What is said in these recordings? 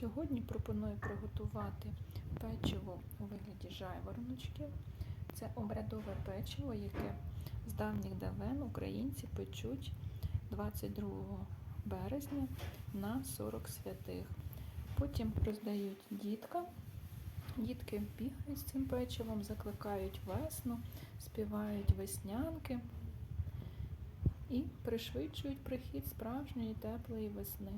Сьогодні пропоную приготувати печиво у вигляді жайвороночків. Це обрядове печиво, яке з давніх давен українці печуть 22 березня на 40 святих. Потім роздають діткам. Дітки бігають з цим печивом, закликають весну, співають веснянки і пришвидшують прихід справжньої теплої весни.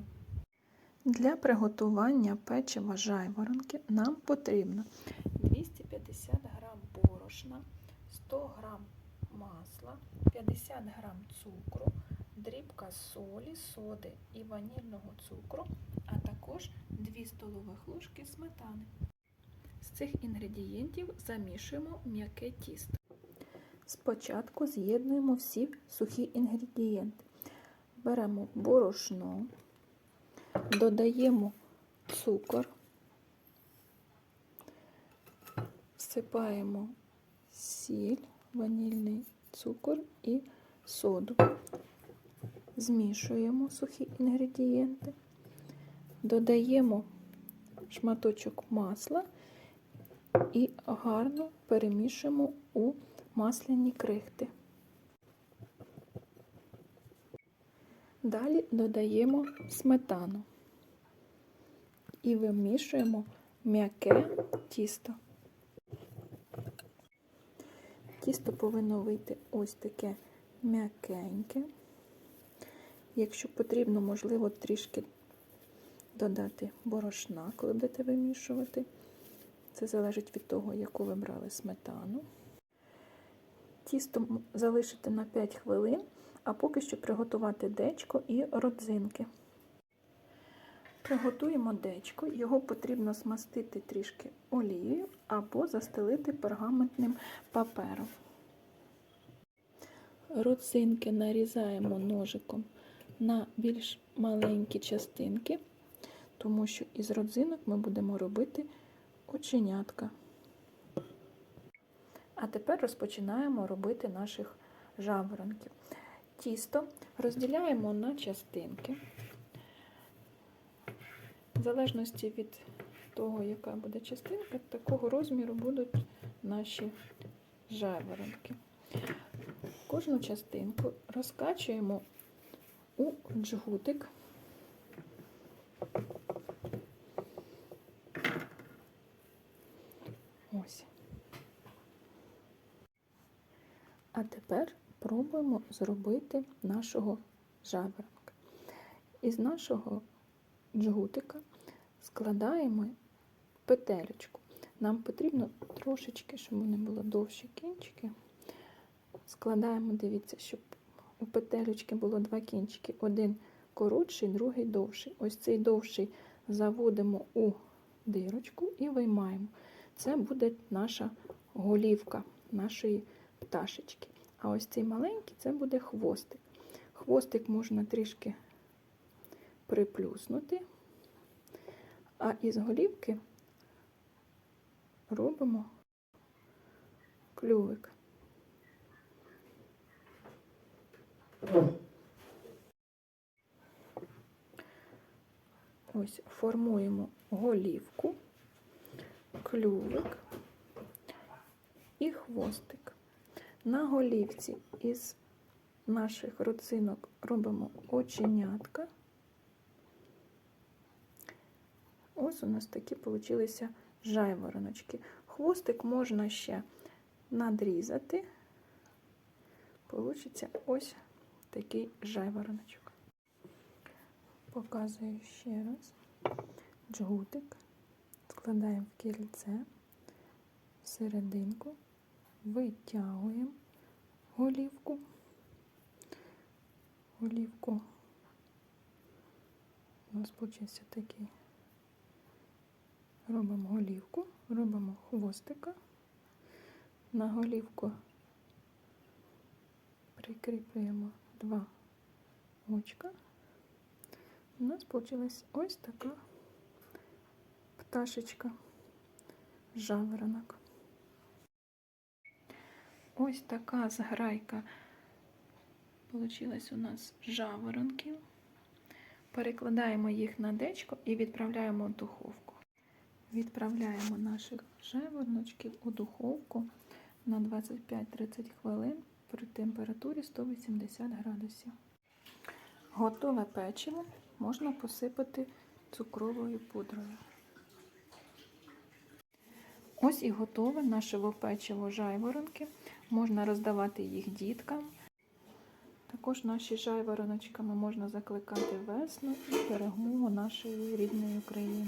Для приготування печива жайворонки нам потрібно 250 г борошна, 100 г масла, 50 г цукру, дрібка солі, соди і ванільного цукру, а також 2 столових ложки сметани. З цих інгредієнтів замішуємо м'яке тісто. Спочатку з'єднуємо всі сухі інгредієнти. Беремо борошно, додаємо цукор, всипаємо сіль, ванільний цукор і соду. Змішуємо сухі інгредієнти, додаємо шматочок масла і гарно перемішуємо у масляні крихти. Далі додаємо сметану і вимішуємо м'яке тісто. Тісто повинно вийти ось таке м'якеньке. Якщо потрібно, можливо, трішки додати борошна, коли будете вимішувати. Це залежить від того, яку ви брали сметану. Тісто залишити на 5 хвилин, а поки що приготувати дечко і родзинки. Приготуємо дечко, його потрібно змастити трішки олією або застелити пергаментним папером. Родзинки нарізаємо ножиком на більш маленькі частинки, тому що із родзинок ми будемо робити оченятка. А тепер розпочинаємо робити наших жаворонків. Тісто розділяємо на частинки. В залежності від того, яка буде частинка, такого розміру будуть наші жаворонки. Кожну частинку розкачуємо у джгутик. Ось. А тепер пробуємо зробити нашого жаворонка. Із нашого джгутика складаємо петелечку. Нам потрібно трошечки, щоб вони були довші кінчики. Складаємо, дивіться, щоб у петелечки було два кінчики. Один коротший, другий довший. Ось цей довший заводимо у дирочку і виймаємо. Це буде наша голівка нашої пташечки. А ось цей маленький це буде хвостик. Хвостик можна трішки приплюснути, а із голівки робимо клювик. Ось формуємо голівку, клювик і хвостик. На голівці із наших родзинок робимо оченятка. Ось у нас такі получилися жайвороночки. Хвостик можна ще надрізати. Получиться ось такий жайвороночок. Показую ще раз. Джгутик складаємо в кільце, в серединку, витягуємо голівку, голівку. У нас получився такий. Робимо голівку, робимо хвостика, на голівку прикріплюємо два очка. У нас вийшла ось така пташечка, жаворонок. Ось така зграйка получилась у нас жаворонків. Перекладаємо їх на дечко і відправляємо в духовку. Відправляємо наших жайвороночків у духовку на 25-30 хвилин при температурі 180 градусів. Готове печиво можна посипати цукровою пудрою. Ось і готове наше печиво жайворонки. Можна роздавати їх діткам. Також наші жайвороночками можна закликати весну і перемогу нашої рідної України.